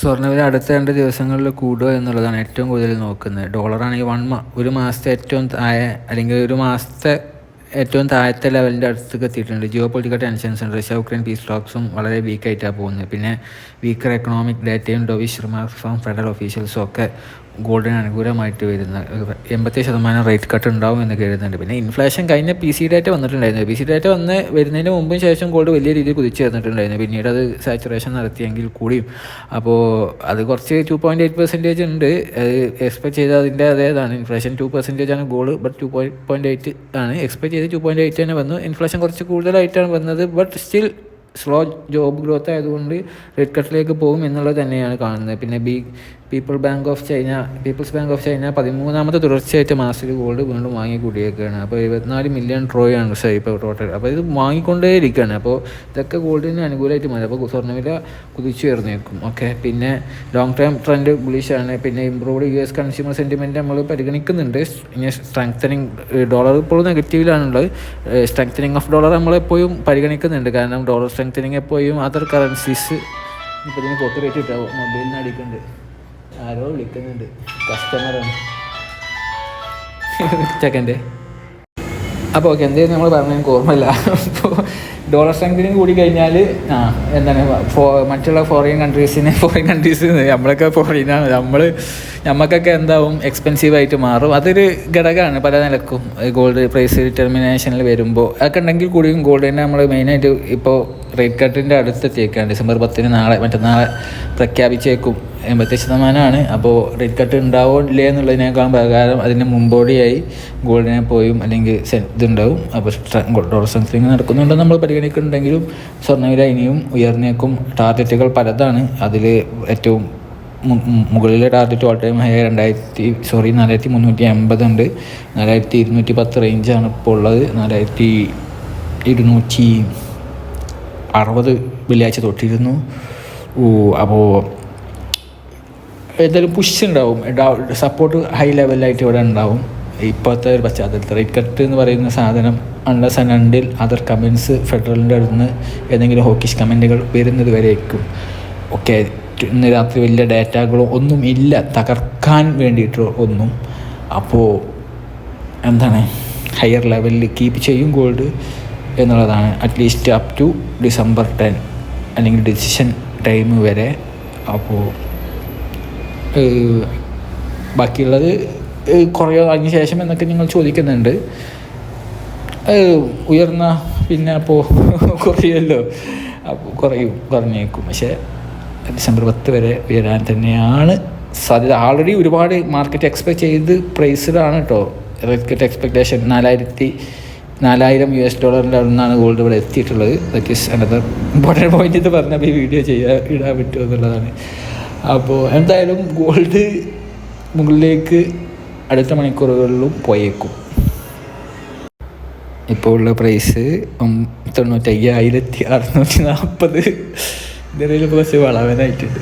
സ്വർണവില അടുത്ത രണ്ട് ദിവസങ്ങളിൽ കൂടുക എന്നുള്ളതാണ് ഏറ്റവും കൂടുതൽ നോക്കുന്നത്. ഡോളറാണെങ്കിൽ വൺ മാ ഒരു മാസത്തെ ഏറ്റവും താഴെ അല്ലെങ്കിൽ ഒരു മാസത്തെ ഏറ്റവും താഴത്തെ ലെവലിന്റെ അടുത്തേക്ക് എത്തിയിട്ടുണ്ട്. ജിയോ പൊളിറ്റിക്കൽ ടെൻഷൻസ് ഉണ്ട്. റഷ്യ ഉക്രൈൻ പീസ് സ്റ്റോക്സും വളരെ വീക്കായിട്ടാണ് പോകുന്നത്. പിന്നെ വീക്കർ എക്കണോമിക് ഡേറ്റയും ഡോവിഷ് റിമാർക്ക് ഫ്രം ഫെഡറൽ ഒഫീഷ്യൽസും ഒക്കെ ഗോൾഡിന് അനുകൂലമായിട്ട് വരുന്ന എൺപത്തി ശതമാനം റേറ്റ് കട്ട് ഉണ്ടാവും എന്ന് കരുതുന്നുണ്ട്. പിന്നെ ഇൻഫ്ലേഷൻ കഴിഞ്ഞ പി സി ഡേറ്റ വന്നിട്ടുണ്ടായിരുന്നു. പി സി ഡേറ്റ വന്ന് വരുന്നതിന് മുമ്പും ശേഷം ഗോൾഡ് വലിയ രീതിയിൽ കുതിച്ചു ചേർന്നിട്ടുണ്ടായിരുന്നു പിന്നീട് അത് സാച്ചുറേഷൻ നടത്തിയെങ്കിൽ കൂടിയും. അപ്പോൾ അത് കുറച്ച് ടു പോയിന്റ് എയ്റ്റ് പെർസെന്റേജ് ഉണ്ട്. അത് എക്സ്പെക്ട് ചെയ്ത അതിന്റെ അതേതാണ്. ഇൻഫ്ലേഷൻ ടു പെർസെന്റേജ് ആണ് gold but two point eight ആണ്. എക്സ്പെക്ട് ചെയ്ത് ടു പോയിന്റ് എയ്റ്റ് തന്നെ വന്നു. ഇൻഫ്ലേഷൻ കുറച്ച് കൂടുതലായിട്ടാണ് വന്നത് but still slow job growth ആയതുകൊണ്ട് റേറ്റ് കട്ടിലേക്ക് പോകും എന്നുള്ളത് തന്നെയാണ് കാണുന്നത്. പിന്നെ B people bank of China people's bank of China പതിമൂന്നാമത്തെ തുടർച്ചയായിട്ട് മാസത്തിൽ ഗോൾഡ് വീണ്ടും വാങ്ങി കൂടിയേക്കാണ് അപ്പോൾ എഴുപത്തിനാല് മില്യൺ ട്രോയാണ് സാർ ഇപ്പോൾ ടോട്ടൽ അപ്പോൾ ഇത് വാങ്ങിക്കൊണ്ടേ ഇരിക്കുകയാണ് അപ്പോൾ ഇതൊക്കെ ഗോൾഡിന് അനുകൂലമായിട്ട് മാറി. അപ്പോൾ സ്വർണവില കുതിച്ചു ഉയർന്നേക്കും. ഓക്കെ പിന്നെ ലോങ് ടേം ട്രെൻഡ് ബുളിഷാണ് പിന്നെ improved U S consumer sentiment നമ്മൾ പരിഗണിക്കുന്നുണ്ട്. ഇനി സ്ട്രെങ്തനിങ് ഡോളർ ഇപ്പോൾ നെഗറ്റീവിലാണുള്ളത് സ്ട്രെങ്തനിങ് ഓഫ് ഡോളർ നമ്മളെപ്പോഴും പരിഗണിക്കുന്നുണ്ട്. കാരണം ഡോളർ സ്ട്രെങ്തനിങ് എപ്പോഴും അതർ കറൻസീസ് ഇപ്പോൾ ഇതിന് കോപ്പി റേറ്റ് കിട്ടാവും മൊബൈലിന് അടിക്കുന്നുണ്ട്. ആരോ വിളിക്കുന്നുണ്ട്. കസ്റ്റമറാണ് ചെക്കന്റെ. അപ്പോൾ ഓക്കെ എന്തായാലും നമ്മൾ പറഞ്ഞു എനിക്ക് ഓർമ്മയില്ല. അപ്പോൾ ഡോളർ സ്ട്രെങ്തിനും കൂടി കഴിഞ്ഞാൽ ആ എന്താണ് ഫോ മറ്റുള്ള ഫോറിൻ കൺട്രീസിനെ ഫോറിൻ കൺട്രീസ് നമ്മളൊക്കെ ഫോറിനാണ് നമ്മൾ നമുക്കൊക്കെ എന്താവും എക്സ്പെൻസീവായിട്ട് മാറും. അതൊരു ഘടകമാണ് പല നിലക്കും. ഗോൾഡ് പ്രൈസ് ഡിറ്റർമിനേഷനിൽ വരുമ്പോൾ അതൊക്കെ ഉണ്ടെങ്കിൽ കൂടിയും ഗോൾഡിനെ നമ്മൾ മെയിനായിട്ട് ഇപ്പോൾ റേറ്റ് കട്ടിന്റെ അടുത്തെത്തിയേക്കാണ്. ഡിസംബർ പത്തിന് നാളെ മറ്റന്നാളെ പ്രഖ്യാപിച്ചേക്കും. എൺപത്തി ശതമാനമാണ്. അപ്പോൾ റേറ്റ് കട്ട് ഉണ്ടാവോ ഇല്ലേ എന്നുള്ളതിനേക്കാൾ പ്രകാരം അതിന് മുമ്പോടിയായി ഗോൾഡിനെ പോയും അല്ലെങ്കിൽ ഇതുണ്ടാവും. അപ്പോൾ ഡോളർ സ്ട്രെങ്തനിങ് നടക്കുന്നുണ്ടോ നമ്മൾ പരിഗണിക്കുന്നുണ്ടെങ്കിലും സ്വർണവില ഇനിയും ഉയർന്നേക്കും. ടാർഗറ്റുകൾ പലതാണ്. അതിൽ ഏറ്റവും മുകളിലെ ടാർഗറ്റ് ഓൾ ടൈം ഹൈ രണ്ടായിരത്തി സോറി നാലായിരത്തി മുന്നൂറ്റി എൺപത് ഉണ്ട്. നാലായിരത്തി ഇരുന്നൂറ്റി പത്ത് റേഞ്ചാണ് ഇപ്പോൾ ഉള്ളത്. നാലായിരത്തി ഇരുന്നൂറ്റി അറുപത് വെള്ളിയാഴ്ച തൊട്ടിരുന്നു. അപ്പോൾ എന്തായാലും പുഷ് ഉണ്ടാവും. സപ്പോർട്ട് ഹൈ ലെവലായിട്ട് ഇവിടെ ഉണ്ടാവും. ഇപ്പോഴത്തെ ഒരു പശ്ചാത്തലത്തിൽ. റേറ്റ് കട്ട് എന്ന് പറയുന്ന സാധനം unless and until other comments ഫെഡറലിന്റെ അടുത്ത് നിന്ന് ഏതെങ്കിലും ഹോക്കിഷ് കമന്റുകൾ വരുന്നത് വരേക്കും. ഓക്കെ ഇന്ന് രാത്രി വലിയ ഡാറ്റകളോ ഒന്നും ഇല്ല. തകർക്കാൻ വേണ്ടിയിട്ടോ ഒന്നും. അപ്പോൾ എന്താണ്? ഹയർ ലെവലിൽ കീപ്പ് ചെയ്യും ഗോൾഡ് എന്നുള്ളതാണ്. At least up to December ten അല്ലെങ്കിൽ ഡിസിഷൻ ടൈം വരെ. അപ്പോൾ ബാക്കിയുള്ളത് കുറേ അതിന് ശേഷം എന്നൊക്കെ നിങ്ങൾ ചോദിക്കുന്നുണ്ട്. ഉയർന്ന പിന്നെ അപ്പോൾ കുറയുമല്ലോ അപ്പോൾ കുറയും കുറഞ്ഞേക്കും പക്ഷേ ഡിസംബർ പത്ത് വരെ ഉയരാൻ തന്നെയാണ് സാധ്യത. ആൾറെഡി ഒരുപാട് മാർക്കറ്റ് എക്സ്പെക്ട് ചെയ്ത് പ്രൈസിലാണ് കേട്ടോ മാർക്കറ്റ് എക്സ്പെക്റ്റേഷൻ നാലായിരത്തി നാലായിരം യു എസ് ഡോളറിന്റെ നിന്നാണ് ഗോൾഡ് ഇവിടെ എത്തിയിട്ടുള്ളത്. That is another important point ഇത് പറഞ്ഞപ്പോൾ ഈ വീഡിയോ ചെയ്യാൻ ഇടാൻ പറ്റുമോ എന്നുള്ളതാണ്. അപ്പോൾ എന്തായാലും ഗോൾഡ് മുകളിലേക്ക് അടുത്ത മണിക്കൂറുകളിലും പോയേക്കും. ഇപ്പോൾ ഉള്ള പ്രൈസ് തൊണ്ണൂറ്റയ്യായിരത്തി അറുന്നൂറ്റി നാൽപ്പത് ഇതിൽ കുറച്ച് വളവനായിട്ടുണ്ട്.